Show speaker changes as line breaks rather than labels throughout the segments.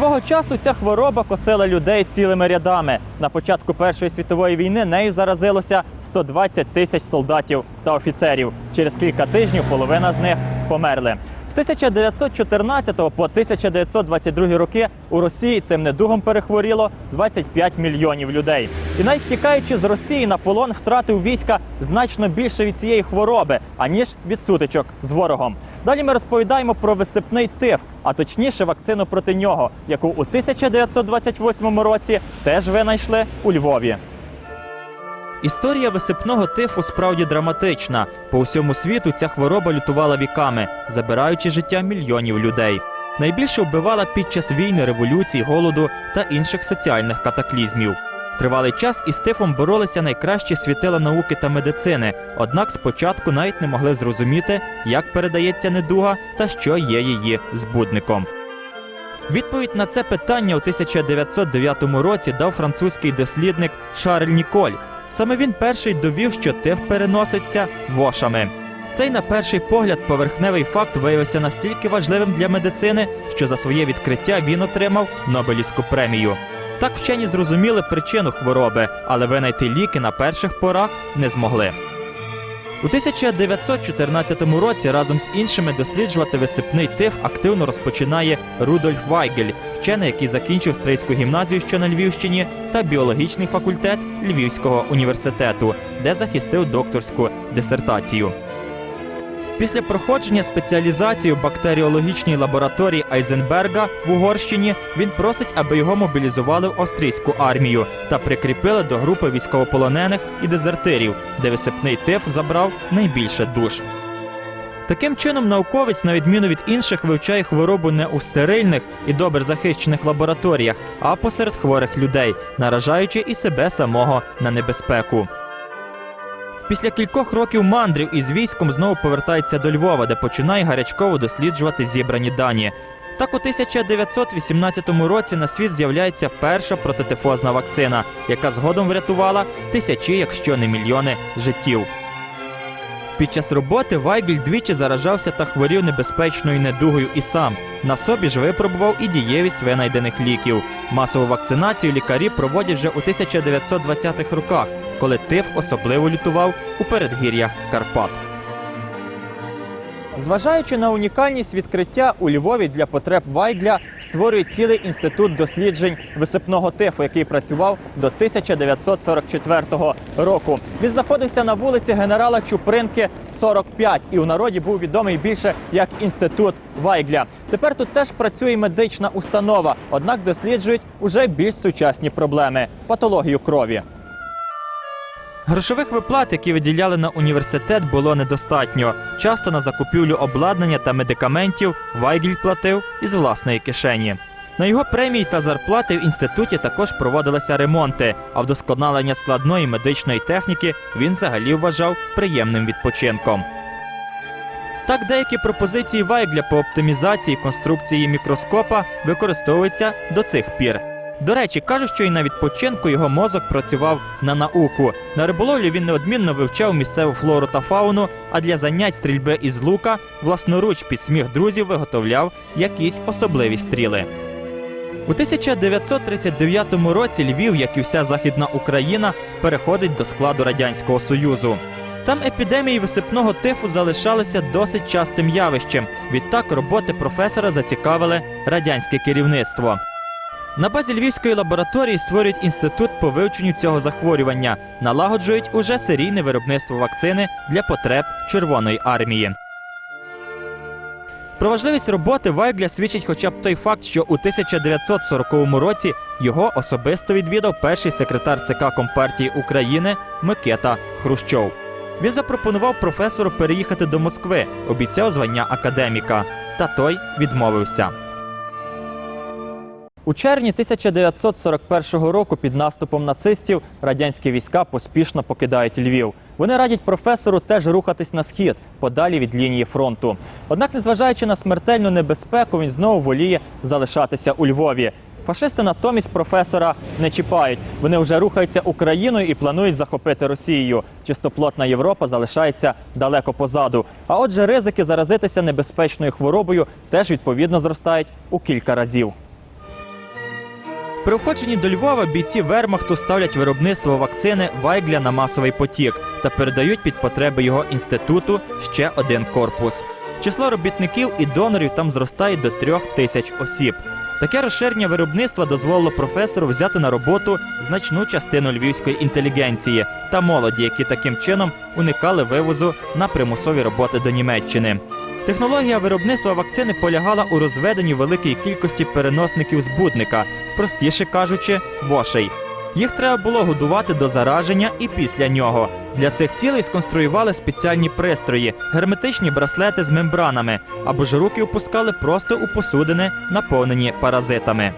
Свого часу ця хвороба косила людей цілими рядами. На початку Першої світової війни нею заразилося 120 тисяч солдатів та офіцерів. Через кілька тижнів половина з них померли. З 1914 по 1922 роки у Росії цим недугом перехворіло 25 мільйонів людей. І навіть втікаючи з Росії на полон втратив війська значно більше від цієї хвороби, аніж від сутичок з ворогом. Далі ми розповідаємо про висипний тиф, а точніше вакцину проти нього, яку у 1928 році теж винайшли у Львові. Історія висипного тифу справді драматична. По всьому світу ця хвороба лютувала віками, забираючи життя мільйонів людей. Найбільше вбивала під час війни, революцій, голоду та інших соціальних катаклізмів. Тривалий час із тифом боролися найкращі світила науки та медицини, однак спочатку навіть не могли зрозуміти, як передається недуга та що є її збудником. Відповідь на це питання у 1909 році дав французький дослідник Шарль Ніколь. Саме він перший довів, що тиф переноситься вошами. Цей, на перший погляд, поверхневий факт виявився настільки важливим для медицини, що за своє відкриття він отримав Нобелівську премію. Так вчені зрозуміли причину хвороби, але винайти ліки на перших порах не змогли. У 1914 році разом з іншими досліджувати висипний тиф активно розпочинає Рудольф Вайгель, вчений, який закінчив стрийську гімназію, що на Львівщині, та біологічний факультет Львівського університету, де захистив докторську дисертацію. Після проходження спеціалізації в бактеріологічній лабораторії Айзенберга в Угорщині він просить, аби його мобілізували в австрійську армію та прикріпили до групи військовополонених і дезертирів, де висипний тиф забрав найбільше душ. Таким чином, науковець, на відміну від інших, вивчає хворобу не у стерильних і добре захищених лабораторіях, а посеред хворих людей, наражаючи і себе самого на небезпеку. Після кількох років мандрів із військом знову повертається до Львова, де починає гарячково досліджувати зібрані дані. Так у 1918 році на світ з'являється перша протитифозна вакцина, яка згодом врятувала тисячі, якщо не мільйони життів. Під час роботи Вайгель двічі заражався та хворів небезпечною недугою і сам. На собі ж випробував і дієвість винайдених ліків. Масову вакцинацію лікарі проводять вже у 1920-х роках, коли тиф особливо лютував у передгір'ях Карпат. Зважаючи на унікальність відкриття у Львові для потреб Вайгля створюють цілий інститут досліджень висипного тифу, який працював до 1944 року. Він знаходився на вулиці генерала Чупринки, 45, і у народі був відомий більше як інститут Вайгля. Тепер тут теж працює медична установа, однак досліджують уже більш сучасні проблеми патологію крові. Грошових виплат, які виділяли на університет, було недостатньо. Часто на закупівлю обладнання та медикаментів Вайгіль платив із власної кишені. На його премії та зарплати в інституті також проводилися ремонти, а вдосконалення складної медичної техніки він взагалі вважав приємним відпочинком. Так, деякі пропозиції Вайгля по оптимізації конструкції мікроскопа використовуються до цих пір. До речі, кажуть, що і на відпочинку його мозок працював на науку. На риболовлі він неодмінно вивчав місцеву флору та фауну, а для занять стрільби із лука власноруч під сміх друзів виготовляв якісь особливі стріли. У 1939 році Львів, як і вся Західна Україна, переходить до складу Радянського Союзу. Там епідемії висипного тифу залишалися досить частим явищем. Відтак роботи професора зацікавили радянське керівництво. На базі львівської лабораторії створюють інститут по вивченню цього захворювання, налагоджують уже серійне виробництво вакцини для потреб Червоної армії. Про важливість роботи Вайгля свідчить хоча б той факт, що у 1940 році його особисто відвідав перший секретар ЦК Компартії України Микита Хрущов. Він запропонував професору переїхати до Москви, обіцяв звання академіка, та той відмовився. У червні 1941 року під наступом нацистів радянські війська поспішно покидають Львів. Вони радять професору теж рухатись на схід, подалі від лінії фронту. Однак, незважаючи на смертельну небезпеку, він знову воліє залишатися у Львові. Фашисти натомість професора не чіпають. Вони вже рухаються Україною і планують захопити Росією. Чистоплотна Європа залишається далеко позаду. А отже, ризики заразитися небезпечною хворобою теж відповідно зростають у кілька разів. При входженні до Львова бійці Вермахту ставлять виробництво вакцини Вайгля на масовий потік та передають під потреби його інституту ще один корпус. Число робітників і донорів там зростає до трьох тисяч осіб. Таке розширення виробництва дозволило професору взяти на роботу значну частину львівської інтелігенції та молоді, які таким чином уникали вивозу на примусові роботи до Німеччини. Технологія виробництва вакцини полягала у розведенні великої кількості переносників збудника, простіше кажучи, вошей. Їх треба було годувати до зараження і після нього. Для цих цілей сконструювали спеціальні пристрої, герметичні браслети з мембранами, або ж руки опускали просто у посудини, наповнені паразитами.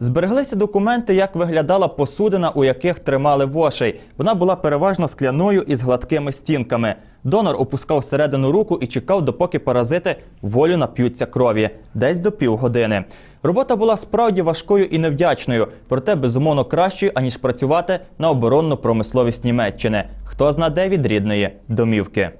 Збереглися документи, як виглядала посудина, у яких тримали вошей. Вона була переважно скляною із гладкими стінками. Донор опускав всередину руку і чекав, допоки паразити волю нап'ються крові, десь до півгодини. Робота була справді важкою і невдячною, проте безумовно кращою, аніж працювати на оборонну промисловість Німеччини. Хто зна де від рідної домівки.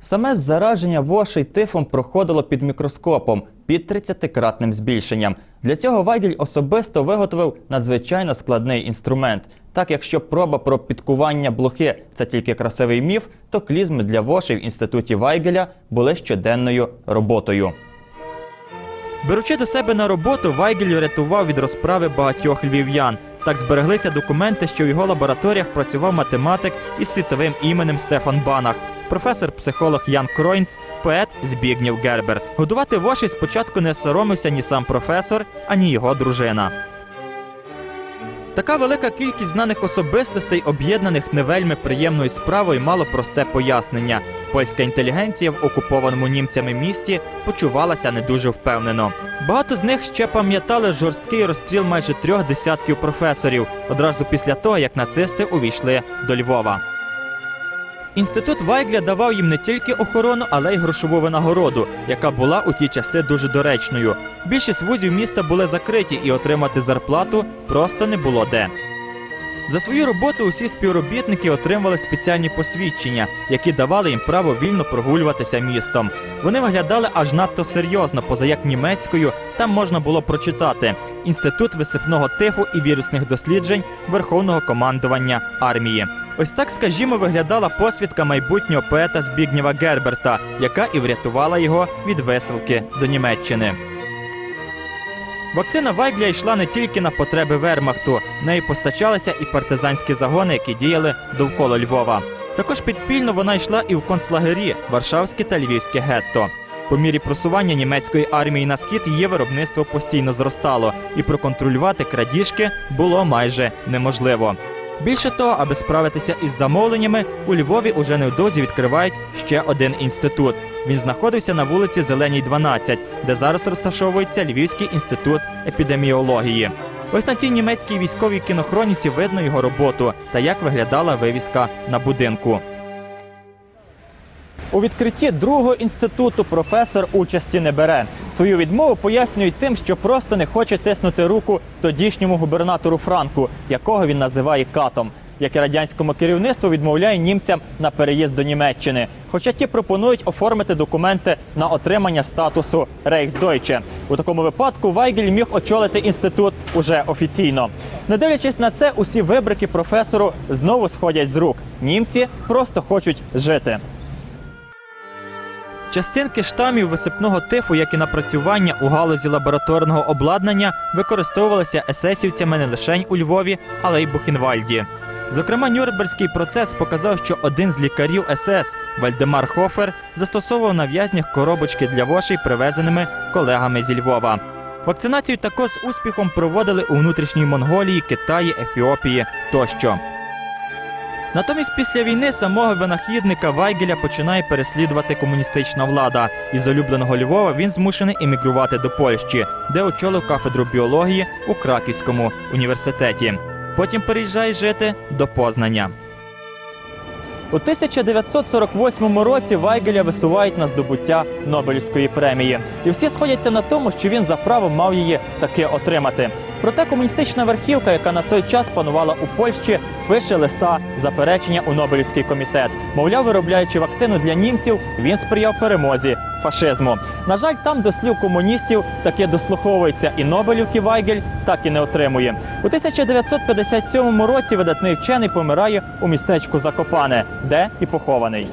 Саме зараження вошей тифом проходило під мікроскопом під 30-кратним збільшенням. Для цього Вайгель особисто виготовив надзвичайно складний інструмент. Так, якщо проба про підкування блохи це тільки красивий міф, то клізми для вошей в інституті Вайгеля були щоденною роботою. Беручи до себе на роботу, Вайгель рятував від розправи багатьох львів'ян. Так збереглися документи, що в його лабораторіях працював математик із світовим іменем Стефан Банах, професор-психолог Ян Кройнц, поет Збігнєв Герберт. Годувати воші спочатку не соромився ні сам професор, ані його дружина. Така велика кількість знаних особистостей, об'єднаних не вельми приємною справою, мало просте пояснення. Польська інтелігенція в окупованому німцями місті почувалася не дуже впевнено. Багато з них ще пам'ятали жорсткий розстріл майже трьох десятків професорів одразу після того, як нацисти увійшли до Львова. Інститут Вайгля давав їм не тільки охорону, але й грошову винагороду, яка була у ті часи дуже доречною. Більшість вузів міста були закриті, і отримати зарплату просто не було де. За свою роботу усі співробітники отримували спеціальні посвідчення, які давали їм право вільно прогулюватися містом. Вони виглядали аж надто серйозно, поза як німецькою там можна було прочитати Інститут висипного тифу і вірусних досліджень Верховного командування армії. Ось так, скажімо, виглядала посвідка майбутнього поета Збігнєва Герберта, яка і врятувала його від висилки до Німеччини. Вакцина Вайгля йшла не тільки на потреби Вермахту, нею постачалися і партизанські загони, які діяли довкола Львова. Також підпільно вона йшла і в концлагері Варшавське та Львівське гетто. По мірі просування німецької армії на схід її виробництво постійно зростало, і проконтролювати крадіжки було майже неможливо. Більше того, аби справитися із замовленнями, у Львові уже невдовзі відкривають ще один інститут. Він знаходився на вулиці Зеленій, 12, де зараз розташовується Львівський інститут епідеміології. Ось на цій німецькій військовій кінохроніці видно його роботу та як виглядала вивіска на будинку. У відкритті другого інституту професор участі не бере. Свою відмову пояснюють тим, що просто не хоче тиснути руку тодішньому губернатору Франку, якого він називає катом. Як і радянському керівництву відмовляє німцям на переїзд до Німеччини. Хоча ті пропонують оформити документи на отримання статусу Рейхсдойче. У такому випадку Вайгель міг очолити інститут уже офіційно. Не дивлячись на це, усі вибрики професору знову сходять з рук. Німці просто хочуть жити. Частинки штамів висипного тифу, як і напрацювання у галузі лабораторного обладнання, використовувалися есесівцями не лише у Львові, але й Бухенвальді. Зокрема, Нюрнберзький процес показав, що один з лікарів СС Вальдемар Хофер застосовував на в'язнях коробочки для вошей, привезеними колегами зі Львова. Вакцинацію також з успіхом проводили у внутрішній Монголії, Китаї, Ефіопії тощо. Натомість після війни самого винахідника Вайгеля починає переслідувати комуністична влада. Із улюбленого Львова він змушений емігрувати до Польщі, де очолив кафедру біології у Краківському університеті. Потім переїжджає жити до Познання. У 1948 році Вайгеля висувають на здобуття Нобелівської премії. І всі сходяться на тому, що він за право мав її таки отримати. Проте комуністична верхівка, яка на той час панувала у Польщі, пише листа заперечення у Нобелівський комітет. Мовляв, виробляючи вакцину для німців, він сприяв перемозі фашизму. На жаль, там до слів комуністів таки дослуховується і Нобелівки Вайгель так і не отримує. У 1957 році видатний вчений помирає у містечку Закопане, де і похований.